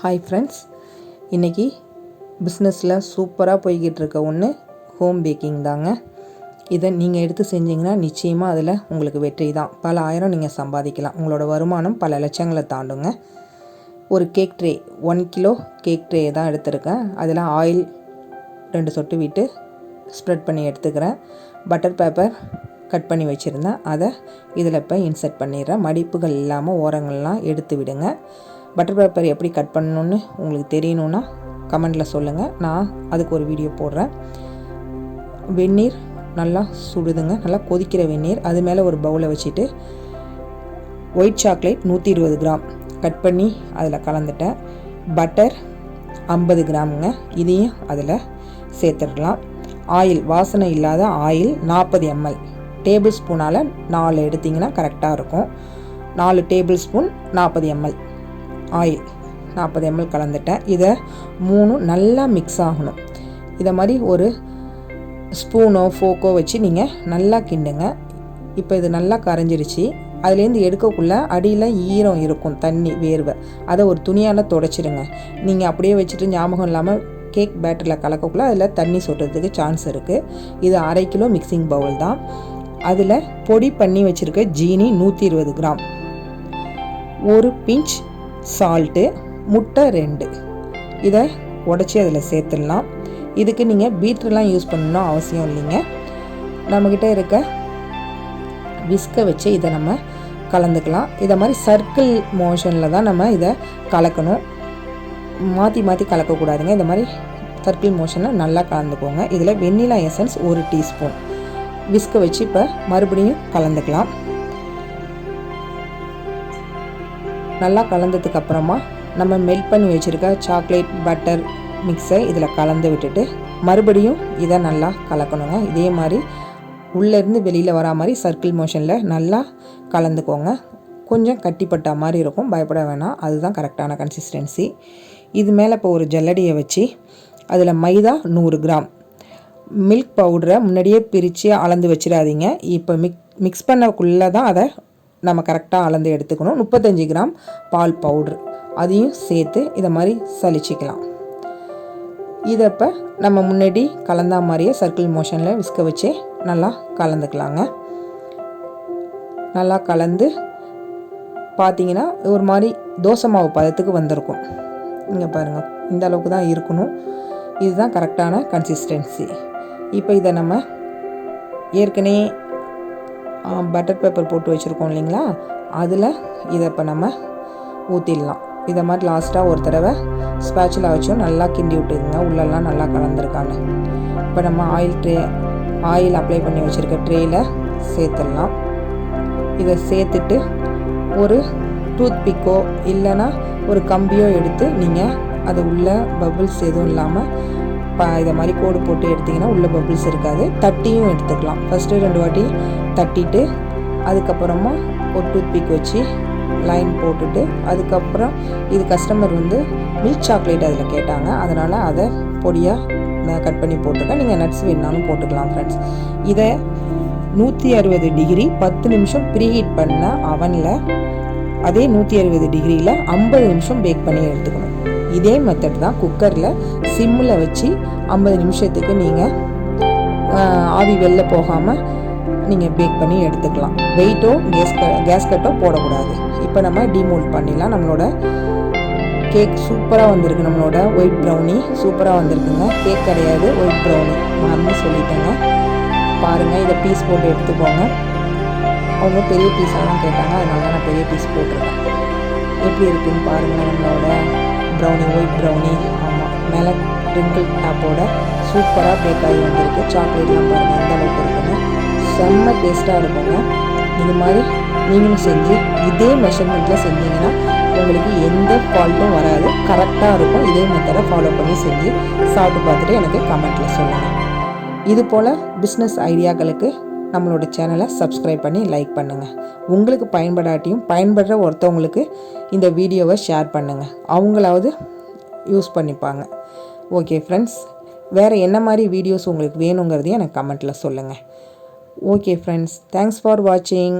Hi friends இன்றைக்கி பிஸ்னஸில் சூப்பராக போய்கிட்டு இருக்க ஒன்று ஹோம் பேக்கிங் தாங்க. இதை நீங்கள் எடுத்து செஞ்சீங்கன்னா நிச்சயமாக அதில் உங்களுக்கு வெற்றி தான். பல ஆயிரம் நீங்கள் சம்பாதிக்கலாம். உங்களோட வருமானம் பல லட்சங்களை தாண்டுங்க. ஒரு cake tray one kilo cake tray தான் எடுத்திருக்கேன். அதில் ஆயில் ரெண்டு சொட்டு விட்டு ஸ்ப்ரெட் பண்ணி எடுத்துக்கிறேன். பட்டர் பேப்பர் கட் பண்ணி வச்சுருந்தேன். அதை இதில் இப்போ இன்சர்ட் பண்ணிடுறேன். மடிப்புகள் இல்லாமல் ஓரங்கள்லாம் எடுத்து விடுங்க. பட்டர் பேப்பர் எப்படி கட் பண்ணணுன்னு உங்களுக்கு தெரியணுன்னா கமெண்டில் சொல்லுங்கள் நான் அதுக்கு ஒரு வீடியோ போடுறேன். வெந்நீர் நல்லா சுடுதுங்க. நல்லா கொதிக்கிற வெந்நீர். அது மேலே ஒரு பவுலை வச்சுட்டு ஒயிட் சாக்லேட் நூற்றி இருபது கிராம் கட் பண்ணி அதில் கலந்துட்டேன். பட்டர் ஐம்பது கிராமுங்க. இதையும் அதில் சேர்த்துடலாம். ஆயில் வாசனை இல்லாத ஆயில் நாற்பது எம்எல் டேபிள் ஸ்பூனால் நாலு எடுத்திங்கன்னா கரெக்டாக இருக்கும். நாலு டேபிள் ஸ்பூன் நாற்பது எம்எல் ஆயில். நாற்பது எம்எல் கலந்துட்டேன். இதை மூணும் நல்லா மிக்ஸ் ஆகணும். இதை மாதிரி ஒரு ஸ்பூனோ ஃபோக்கோ வச்சு நீங்கள் நல்லா கிண்டுங்க. இப்போ இது நல்லா கரைஞ்சிருச்சு. அதுலேருந்து எடுக்கக்குள்ள அடியில் ஈரம் இருக்கும் தண்ணி வேர்வை. அதை ஒரு துணியால் தொடச்சிடுங்க நீங்கள் அப்படியே வச்சுட்டு ஞாபகம் இல்லாமல் கேக் பேட்டரில் கலக்கக்குள்ள அதில் தண்ணி சொட்டுறதுக்கு சான்ஸ் இருக்குது இது அரை கிலோ மிக்சிங் பவுல் தான். அதில் பொடி பண்ணி வச்சுருக்க ஜீனி நூற்றி இருபது கிராம். ஒரு பிஞ்ச் சால்ட்டு முட்டை ரெண்டு. இதை உடச்சி அதில் சேர்த்துடலாம். இதுக்கு நீங்கள் பீட்ருலாம் யூஸ் பண்ணணும் அவசியம் இல்லைங்க. நம்மக்கிட்ட இருக்க விஸ்கை வச்சு இதை நம்ம கலந்துக்கலாம். இதை மாதிரி சர்க்கிள் மோஷனில் தான் நம்ம இதை கலக்கணும். மாற்றி மாற்றி கலக்கக்கூடாதுங்க. இந்த மாதிரி சர்க்கிள் மோஷனில் நல்லா கலந்துக்கோங்க. இதில் வெண்ணிலா எசன்ஸ் ஒரு டீஸ்பூன். விஸ்கை வச்சு இப்போ மறுபடியும் கலந்துக்கலாம். நல்லா கலந்ததுக்கு அப்புறமா நம்ம மெல்ட் பண்ணி வச்சுருக்க சாக்லேட் பட்டர் மிக்ஸை இதில் கலந்து விட்டுட்டு மறுபடியும் இதை நல்லா கலக்கணுங்க. இதே மாதிரி உள்ளேருந்து வெளியில் வரா மாதிரி சர்க்கிள் மோஷனில் நல்லா கலந்துக்கோங்க. கொஞ்சம் கட்டிப்பட்ட மாதிரி இருக்கும். பயப்பட வேணாம். அதுதான் கரெக்டான கன்சிஸ்டன்சி இது மேலே இப்போ ஒரு ஜல்லடியை வச்சு அதில் மைதா நூறு கிராம். மில்க் பவுடரை முன்னாடியே பிரித்து அளந்து வச்சிடாதீங்க. இப்போ மிக் மிக்ஸ் பண்ணக்குள்ளே தான் அதை நம்ம கரெக்டாக அளந்து எடுத்துக்கணும். முப்பத்தஞ்சு கிராம் பால் பவுட்ரு அதையும் சேர்த்து இதை மாதிரி சலிச்சிக்கலாம். இதை இப்போ நம்ம முன்னாடி கலந்தா மாதிரியே சர்க்கிள் மோஷனில் விஸ்க வச்சு நல்லா கலந்துக்கலாங்க. நல்லா கலந்து பார்த்தீங்கன்னா ஒரு மாதிரி தோசை மாவு பதத்துக்கு வந்திருக்கும். இங்கே பாருங்கள் இந்த அளவுக்கு தான் இருக்கணும். இதுதான் கரெக்டான கன்சிஸ்டன்சி இப்போ இதை நம்ம ஏற்கனவே பட்டர் பேப்பர் போட்டு வச்சுருக்கோம் இல்லைங்களா? அதில் இதை இப்போ நம்ம ஊற்றிடலாம் இதை மாதிரி லாஸ்ட்டாக ஒரு தடவை ஸ்பேச்சில் வச்சும் நல்லா கிண்டி விட்டுருங்க உள்ளெல்லாம் நல்லா கலந்துருக்கான்னு இப்போ நம்ம ஆயில் ட்ரே ஆயில் அப்ளை பண்ணி வச்சுருக்க ட்ரேயில் சேர்த்துடலாம். இதை சேர்த்துட்டு ஒரு டூத் பிக்கோ இல்லைன்னா ஒரு கம்பியோ எடுத்து நீங்கள் அது உள்ள பபுள்ஸ் எதுவும் இல்லாமல் இப்போ இதை மாதிரி கோடு போட்டு எடுத்திங்கன்னா உள்ளே பபுள்ஸ் இருக்காது. தட்டியும் எடுத்துக்கலாம். ஃபஸ்ட்டு ரெண்டு வாட்டி தட்டிட்டு அதுக்கப்புறமா ஒரு டூத்பிக் வச்சு லைன் போட்டுட்டு அதுக்கப்புறம் இது கஸ்டமர் வந்து மில்க் சாக்லேட் அதில் கேட்டாங்க. அதனால் அதை பொடியாக நான் கட் பண்ணி போட்டுருக்கேன். நீங்கள் நட்ஸ் வேணாலும் போட்டுக்கலாம் ஃப்ரெண்ட்ஸ் இதை நூற்றி அறுபது டிகிரி பத்து நிமிஷம் ப்ரீஹீட் பண்ண அவனில் அதே நூற்றி அறுபது டிகிரியில் ஐம்பது நிமிஷம் பேக் பண்ணி எடுத்துக்கணும். இதே மெத்தட் தான் குக்கரில் சிம்மில் வச்சு ஐம்பது நிமிஷத்துக்கு நீங்கள் ஆவி வெளில போகாமல் நீங்கள் பேக் பண்ணி எடுத்துக்கலாம். வெயிட்டோ கேஸ் கேஸ் கட்டோ போடக்கூடாது. இப்போ நம்ம டிமோல்ட் பண்ணிடலாம். நம்மளோட கேக் சூப்பராக வந்திருக்கு. நம்மளோட ஒயிட் ப்ரௌனி சூப்பராக வந்திருக்குங்க. கேக் கிடையாது ஒயிட் ப்ரௌனி நான் சொல்லிட்டேங்க. பாருங்கள் இதை பீஸ் போட்டு எடுத்துக்கோங்க. அவங்க பெரிய பீஸாலாம் கேட்டாங்க. அதனால தான் நான் பெரிய பீஸ் போட்டிருக்கேன். எப்படி இருக்குன்னு பாருங்கள் நம்மளோட ப்ரௌனி ஒயிட் ப்ரௌனி ஆமாம் மேலே ட்ரிங்கிள் டாப்போட சூப்பராக பேக் ஆகி வந்திருக்கு. சாக்லேட்லாம் பாருங்கள் எந்த அளவுக்கு இருக்குன்னு. செம்ம டேஸ்ட்டாக இருக்குங்க. இது மாதிரி நீங்களும் செஞ்சு இதே மெஷர்மெண்ட்டில் செஞ்சீங்கன்னா உங்களுக்கு எந்த ஃபால்ட்டும் வராது. கரெக்டாக இருக்கும். இதே மெத்தடை ஃபாலோ பண்ணி செஞ்சு சாப்பிட்டு பார்த்துட்டு எனக்கு கமெண்ட்டில் சொல்லுங்கள் இது போல் பிஸ்னஸ் ஐடியாக்களுக்கு நம்மளோட சேனலை சப்ஸ்கிரைப் பண்ணி லைக் பண்ணுங்கள் உங்களுக்கு பயன்படாட்டியும் பயன்படுற ஒருத்தவங்களுக்கு இந்த வீடியோவை ஷேர் பண்ணுங்கள் அவங்களாவது யூஸ் பண்ணிப்பாங்க. ஓகே ஃப்ரெண்ட்ஸ் வேறு என்ன மாதிரி வீடியோஸ் உங்களுக்கு வேணுங்கிறதையும் எனக்கு கமெண்ட்டில் சொல்லுங்கள் ஓகே ஃப்ரெண்ட்ஸ் தேங்க்ஸ் ஃபார் வாட்சிங்